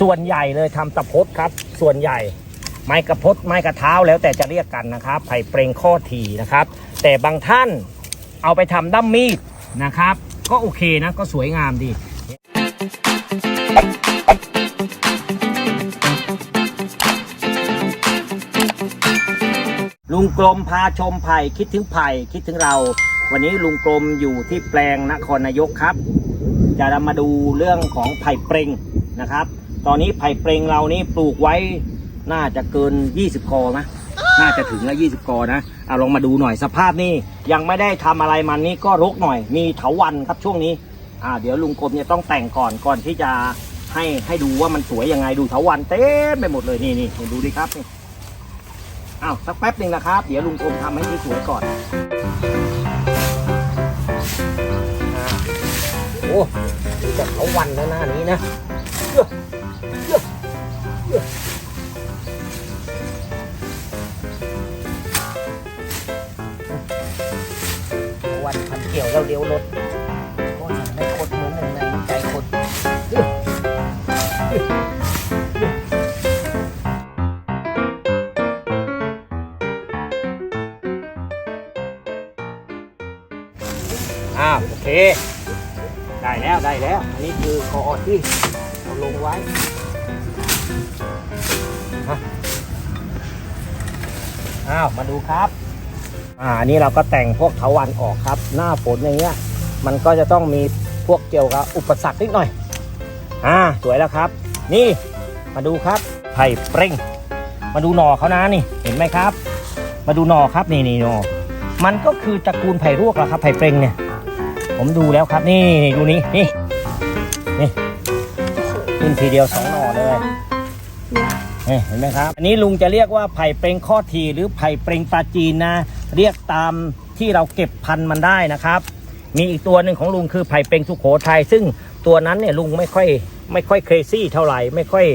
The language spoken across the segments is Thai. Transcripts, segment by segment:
ส่วนใหญ่เลยทำตะพดครับ ส่วนใหญ่ ไม้กระพดไม้กระเท้าแล้วแต่จะเรียกกันนะครับไผ่เปรงข้อทีนะครับ แต่บางท่านเอาไปทำด้ามมีดนะครับ ก็โอเคนะก็สวยงามดีลุงกลมพาชมไผ่คิดถึงไผ่คิดถึงเรา วันนี้ลุงกลมอยู่ที่แปลงนครนายกครับ จะมาดูเรื่องของไผ่เปรงนะครับ ตอนนี้ไผ่เปรงเรานี่ปลูกไว้น่าจะเกิน 20กอนะน่าจะถึงแล้ว20กอนะเอาลองมาดูหน่อยสภาพนี่ยังไม่ได้ทำอะไรมันนี่ก็รกหน่อย มีเถาวันครับช่วงนี้อ่าเดี๋ยวลุงกลมเนี่ยต้องแต่งก่อนก่อนที่จะให้ให้ดูว่ามันสวยยังไงดูเถาวันเต็มไปหมดเลยนี่นี่ดูดิครับนี่อ้าวสักแป๊บหนึ่งนะครับ เดี๋ยวลุงกลมทำให้สวยก่อนโอ้ดูจากเถาวันแล้วหน้านี้นะ วันพันเกี่ยวแล้วเดียวรถก็สั่งไม่คดเหมือนหนึ่งในใจคนอ้าวโอเค ได้แล้วได้แล้ว อันนี้คือคอที่เราลงไว้ อ้าว มาดูครับ อ่านนี้เราก็แต่งพวกเถาวันออกครับ หน้าฝนอย่างเงี้ย มันก็จะต้องมีพวกเกี่ยวกับอุปสรรคนิดหน่อย อ่า สวยแล้วครับ นี่ มาดูครับ ไผ่เปร่ง มาดูหน่อเขานะนี่ เห็นไหมครับ มาดูหน่อครับ นี่นี่หน่อ มันก็คือตระกูลไผ่รวกแหละครับ ไผ่เปร่งเนี่ย ผมดูแล้วครับ นี่นี่ดูนี่นี่ นี่ ขึ้นทีเดียวสอง เห็นไหมครับ อันนี้ลุงจะเรียกว่าไผ่เปรงข้อทีหรือไผ่เปรงปลาจีนนะ เรียกตามที่เราเก็บพันธุ์มันได้นะครับ มีอีกตัวหนึ่งของลุงคือไผ่เปรงสุโขทัยซึ่งตัวนั้นเนี่ยลุงไม่ค่อยไม่ค่อยเครซี่เท่าไหร่ไม่ค่อย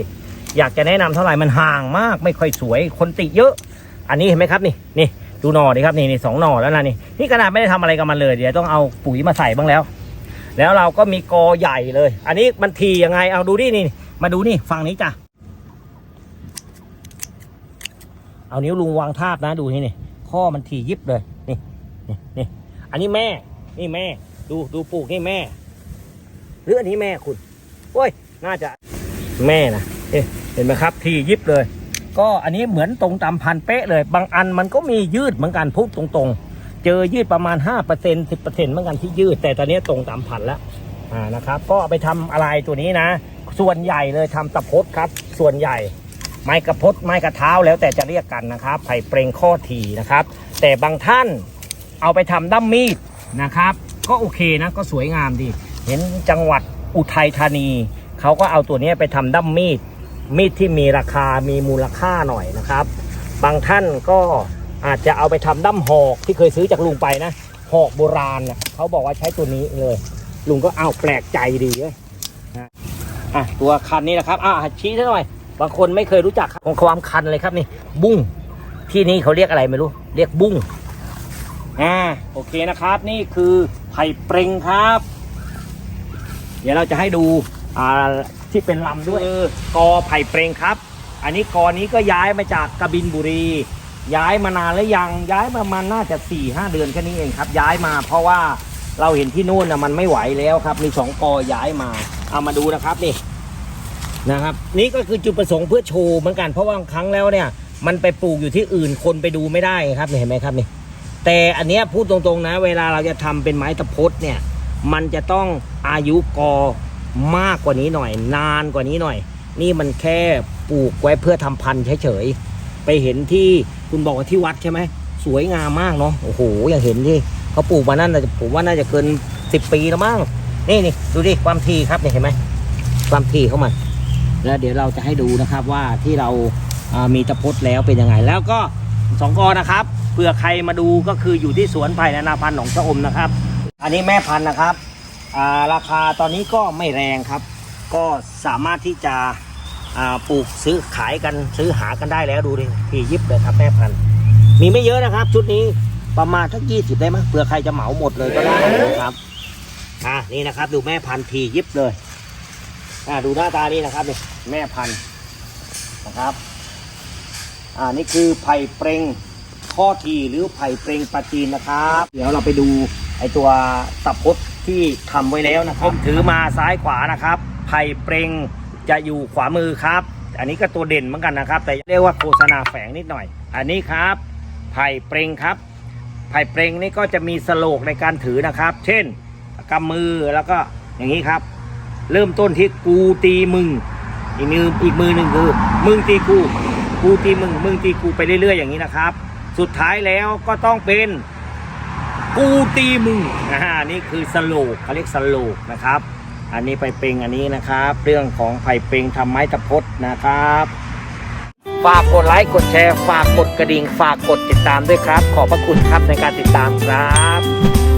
อยากจะแนะนำเท่าไหร่มันห่างมาก ไม่ค่อยสวยคนติเยอะ อันนี้เห็นไหมครับนี่นี่ดูหน่อดิครับนี่นี่สองหน่อแล้วนะนี่นี่ขนาดไม่ได้ทำอะไรกับมันเลยเดี๋ยวต้องเอาปุ๋ยมาใส่บ้างแล้ว แล้วเราก็มีกอใหญ่เลย อันนี้มันทียังไงเอาดูดินี่ มาดูนี่ฝั่งนี้จ้ะ เอานิ้วลุงวางทาบนะดูนี่นี่ข้อมันทียิบเลยนี่นี่นี่อันนี้แม่ นี่แม่ ดูดูปลูกนี่แม่ หรืออันนี้แม่คุณโอ้ยน่าจะแม่นะเอ๊ะเห็นไหมครับทียิบเลย ก็อันนี้เหมือนตรงตามพันเป๊ะเลย บางอันมันก็มียืดเหมือนกันพูดตรงๆ เจอยืดประมาณ 5% 10%เหมือนกันที่ยืด แต่ตอนนี้ตรงตามพันแล้วอ่านะครับ ก็ไปทำอะไรตัวนี้นะ ส่วนใหญ่เลยทำตะพดครับ ส่วนใหญ่ ไม้กระพดไม้กระเท้าแล้วแต่จะเรียกกันนะครับไผ่เปรงข้อทีนะครับ แต่บางท่านเอาไปทำด้ามมีดนะครับ ก็โอเคนะก็สวยงามดี เห็นจังหวัดอุทัยธานีเขาก็เอาตัวนี้ไปทำด้ามมีดมีดที่มีราคามีมูลค่าหน่อยนะครับ บางท่านก็อาจจะเอาไปทำด้ามหอกที่เคยซื้อจากลุงไปนะหอกโบราณนะเขาบอกว่าใช้ตัวนี้เลยลุงก็เอาแปลกใจดีเลยนะอะตัวคันนี้นะครับอะชี้ซะหน่อย บางคนไม่เคยรู้จักของความคันเลยครับนี่บุ้งที่นี่เขาเรียกอะไรไม่รู้ เรียกบุ้งอ่าโอเคนะครับ นี่คือไผ่เปรงครับ เดี๋ยวเราจะให้ดูอ่าที่เป็นลำด้วยกอไผ่เปรงครับ อันนี้กอนี้ก็ย้ายมาจากกบินบุรี ย้ายมานานแล้วยังย้ายมามันน่าจะ4ี่ห้าเดือนแค่นี้เองครับ ย้ายมาเพราะว่าเราเห็นที่นู่นนะมันไม่ไหวแล้วครับ มีสองกอย้ายมาเอามาดูนะครับนี่ นะครับ นี่ก็คือจุดประสงค์เพื่อโชว์เหมือนกันเพราะว่าบางครั้งแล้วเนี่ย มันไปปลูกอยู่ที่อื่นคนไปดูไม่ได้ครับนี่เห็นไหมครับนี่แต่อันเนี้ยพูดตรงๆนะ เวลาเราจะทำเป็นไม้ตะพดเนี่ย มันจะต้องอายุกอมากกว่านี้หน่อย นานกว่านี้หน่อย นี่มันแค่ปลูกไว้เพื่อทำพันธุ์เฉยๆไปเห็นที่คุณบอกว่าที่วัดใช่ไหมสวยงามมากเนาะโอ้โหอย่างเห็นที่เขาปลูกมานั่นน่ผมว่าน่าจะเกินสิบปีแล้วมั้งนี่นี่ดูดิความทีครับเนี่ยเห็นไหมความทีเข้ามา แล้วเดี๋ยวเราจะให้ดูนะครับว่าที่เราอ่ามีตะพดแล้วเป็นยังไง แล้วก็สองกอนะครับเผื่อใครมาดูก็คืออยู่ที่สวนไผ่นานาพันธุ์หนองชะอมนะครับ อันนี้แม่พันธุ์นะครับาราคาตอนนี้ก็ไม่แรงครับ ก็สามารถที่จะปลูกซื้อขายกันซื้อหากันได้แล้วดูดิที่ยิบเลยครับแม่พันธุ์มีไม่เยอะนะครับ ชุดนี้ประมาณทักยี่สิบได้มั้ยเผื่อใครจะเหมาหมดเลยก็ได้นะครับอ่านี่นะครับ ดูแม่พันธุ์ทียิบเลย อ่าดูหน้าตานี่นะครับนี่แม่พันธุ์นะครับ อ่านี่คือไผ่เปรงข้อทีหรือไผ่เปรงปลาจีนนะครับ เดี๋ยวเราไปดูไอตัวตับพดที่ทำไว้แล้วนะครับผมถือมาซ้ายขวานะครับไผ่เปรงจะอยู่ขวามือครับ อันนี้ก็ตัวเด่นเหมือนกันนะครับ แต่เรียกว่าโฆษณาแฝงนิดหน่อย อันนี้ครับไผ่เปรงครับไผ่เปรงนี่ก็จะมีสโลกในการถือนะครับ เช่นกำมือแล้วก็อย่างนี้ครับ เริ่มต้นที่กูตีมึง อีกมืออีกมือหนึ่งคือมึงตีกู กูตีมึง มึงตีกูไปเรื่อย ๆ อย่างนี้นะครับ สุดท้ายแล้วก็ต้องเป็นกูตีมึงนะฮะนี่คือสโลกเขาเรียกสโลกนะครับ อันนี้ไปเปรงอันนี้นะครับ เรื่องของไผ่เปรงทำไม้ตะพดนะครับฝากกดไลค์กดแชร์ฝากกดกระดิ่งฝากกดติดตามด้วยครับ ขอบพระคุณครับในการติดตามครับ